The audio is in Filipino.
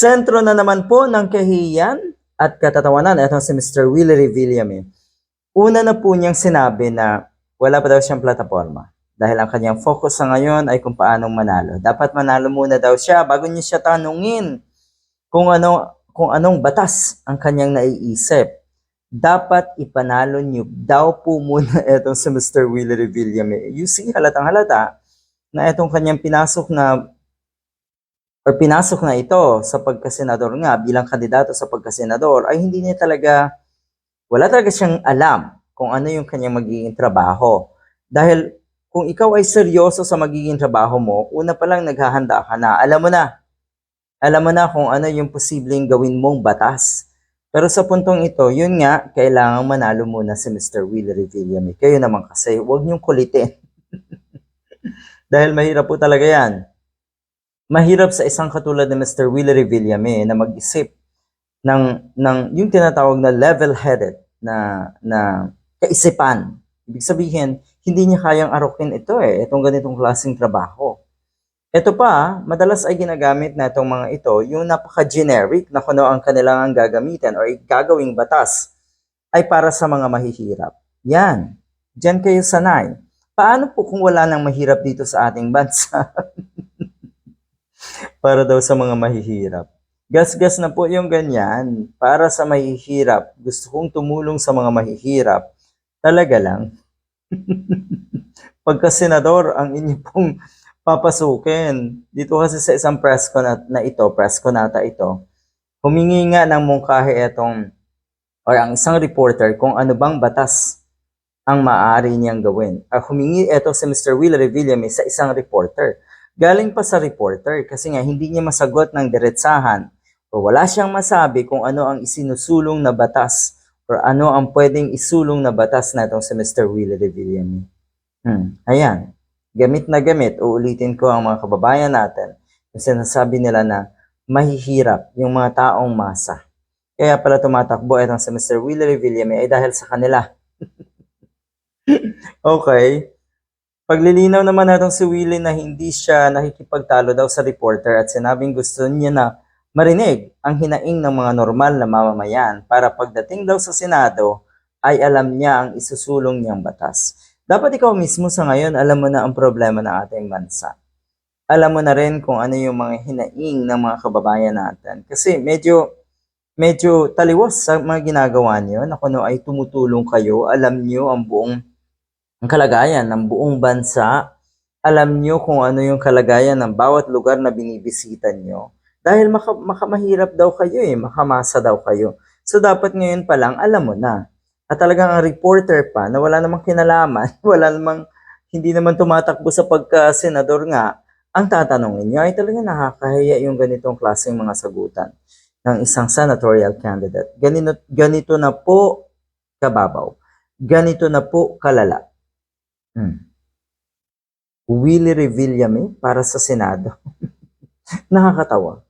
Sentro na naman po ng kahiyan at katatawanan, ito si Mr. Willie Revillame. Una na po niyang sinabi na wala pa daw siyang plataforma. Dahil ang kanyang focus sa ngayon ay kung paanong manalo. Dapat manalo muna daw siya bago niya siya tanungin kung ano kung anong batas ang kanyang naiisip. Dapat ipanalo niyo daw po muna itong si Mr. Willie Revillame. You see, halatang halata na itong kanyang pinasok na or pinasok na ito sa pagkasenador nga bilang kandidato sa pagkasenador ay hindi niya talaga wala talaga siyang alam kung ano yung kanyang magiging trabaho. Dahil kung ikaw ay seryoso sa magiging trabaho mo, una pa lang naghahanda ka na. Alam mo na. Alam mo na kung ano yung posibleng gawin mong batas. Pero sa puntong ito, yun nga, kailangan manalo muna si Mr. Will Revillame. Kayo naman kasi, huwag niyong kulitin. Dahil mahirap po talaga yan. Mahirap sa isang katulad ni Mr. Will Revillame na mag-isip ng, ng yung tinatawag na level-headed na, na kaisipan. Ibig sabihin, hindi niya kayang arukin ito eh, itong ganitong klaseng trabaho. Ito pa, madalas ay ginagamit na itong mga ito, yung napaka-generic na kung ano ang kanilang gagamitin or gagawing batas ay para sa mga mahihirap. Yan. Diyan kayo sanay. Paano po kung wala nang mahirap dito sa ating bansa? para daw sa mga mahihirap. Gasgas na po yung ganyan. Para sa mahihirap. Gusto kong tumulong sa mga mahihirap. Talaga lang. Pagka senador ang inyo pong papasukin. Dito kasi sa isang press con na, na ito, press conata ito, humingi nga ng mungkahi itong or ang isang reporter kung ano bang batas ang maaari niyang gawin. Uh, humingi ito si Mr. Will Revillame sa isang reporter. Galing pa sa reporter kasi nga hindi niya masagot ng diretsahan o wala siyang masabi kung ano ang isinusulong na batas or ano ang pwedeng isulong na batas na itong si Mr. Will Revillame. Hmm, ayan gamit na gamit, uulitin ko ang mga kababayan natin, yung sinasabi nila na mahihirap yung mga taong masa. Kaya pala tumatakbo itong si Mr. Willie Revillame ay dahil sa kanila. okay. Paglilinaw naman natong si Willie na hindi siya nakikipagtalo daw sa reporter at sinabing gusto niya na marinig ang hinaing ng mga normal na mamamayan para pagdating daw sa Senado ay alam niya ang isusulong niyang batas. Dapat ikaw mismo sa ngayon, alam mo na ang problema ng ating bansa. Alam mo na rin kung ano yung mga hinaing ng mga kababayan natin. Kasi medyo, medyo taliwas sa mga ginagawa niyo na kung ano ay tumutulong kayo, alam niyo ang buong ang kalagayan ng buong bansa, alam niyo kung ano yung kalagayan ng bawat lugar na binibisita niyo. Dahil maka, makamahirap daw kayo eh, makamasa daw kayo. So dapat ngayon pa lang, alam mo na at talagang ang reporter pa na wala namang kinalaman, wala namang hindi naman tumatakbo sa pagka-senador nga, ang tatanungin niya ay talaga nakakahiya yung ganitong klaseng mga sagutan ng isang senatorial candidate. Ganito, ganito na po kababaw. Ganito na po kalala. Hmm. Willie Revillame para sa Senado. Nakakatawa.